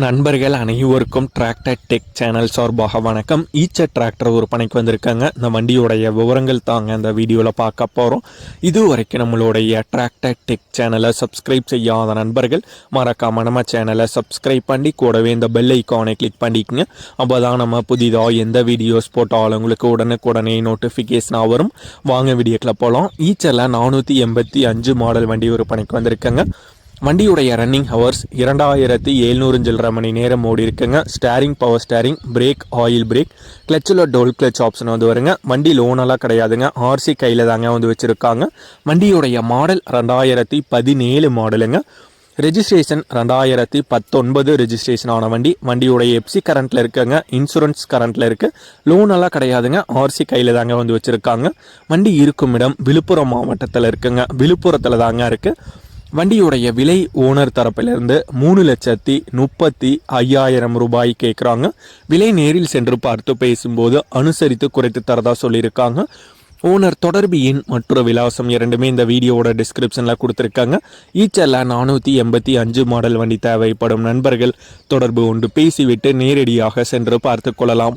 நண்பர்கள் அனைவருக்கும் tractor tech channel சார்பாக வணக்கம். ஈச்ச டிராக்டர் விற்பனைக்கு வந்திருக்காங்க. இந்த வண்டியோடைய விவரங்கள் தாங்க இந்த வீடியோவில் பார்க்க போகிறோம் இது வரைக்கும் நம்மளுடைய டிராக்டர் டெக் சேனலை சப்ஸ்கிரைப் செய்யாத நண்பர்கள் மறக்காம நம்ம சேனலை சப்ஸ்கிரைப் பண்ணி கூடவே இந்த பெல் ஐக்கானை கிளிக் பண்ணிக்கோங்க. அப்போ தான் நம்ம புதிதாக எந்த வீடியோஸ் போட்டாலும் உங்களுக்கு உடனுக்குடனே நோட்டிஃபிகேஷனாக வரும். வாங்க வீடியோக்கில் போகலாம் ஈச்சரில் நானூற்றி எண்பத்தி அஞ்சு மாடல் வண்டி விற்பனைக்கு வந்திருக்காங்க. வண்டியுடைய ரன்னிங் ஹவர்ஸ் இரண்டாயிரத்தி எழுநூறு சில்லரை மணி நேரம் ஓடி இருக்குங்க. Steering power steering brake oil brake கிளச்சில் டோல் கிளச் ஆப்ஷன் வந்து வருங்க. வண்டி லோனெல்லாம் கிடையாதுங்க. ஆர்சி கையில் தாங்க வந்து வச்சுருக்காங்க. வண்டியுடைய மாடல் ரெண்டாயிரத்தி பதினேழு மாடலுங்க ரெஜிஸ்ட்ரேஷன் ரெண்டாயிரத்தி பத்தொன்பது ரெஜிஸ்ட்ரேஷன் ஆன வண்டி. வண்டியோடைய எப்சி கரண்ட்டில் இருக்குங்க. இன்சூரன்ஸ் கரண்ட்டில் இருக்குது லோன் எல்லாம் கிடையாதுங்க. ஆர்சி கையில் தாங்க வந்து வச்சுருக்காங்க. வண்டி இருக்கும் இடம் விழுப்புரம் மாவட்டத்தில் இருக்குங்க. விழுப்புரத்தில் தாங்க இருக்குது வண்டியுடைய விலை ஓனர் தரப்பிலிருந்து மூணு லட்சத்தி முப்பத்தி ஐயாயிரம் ரூபாய் கேட்குறாங்க விலை நேரில் சென்று பார்த்து பேசும்போது அனுசரித்து குறைத்து தரதா சொல்லியிருக்காங்க. ஓனர் தொடர்பு எண் மற்றும் விலாசம் இரண்டுமே இந்த வீடியோவோட டிஸ்கிரிப்ஷனில் கொடுத்துருக்காங்க. ஈச்செல்லாம் நானூற்றி எண்பத்தி அஞ்சு மாடல் வண்டி தேவைப்படும் நண்பர்கள் தொடர்பு கொண்டு பேசிவிட்டு நேரடியாக சென்று பார்த்து கொள்ளலாம்.